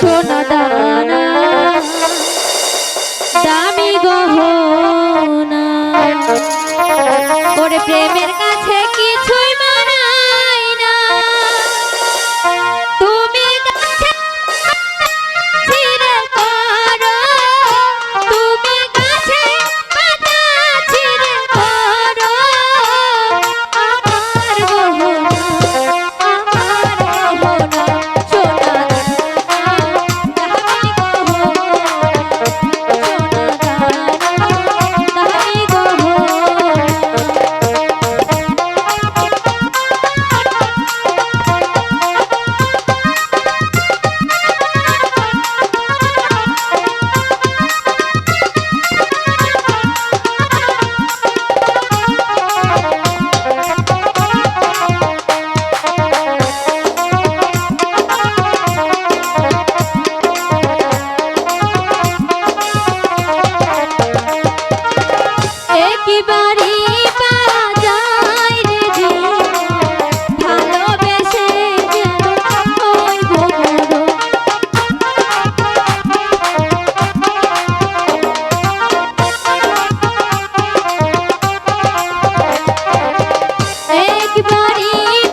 সোনা দানা দামি গহনা। ওরে প্রেমের কাছে কিছু বাড়ি।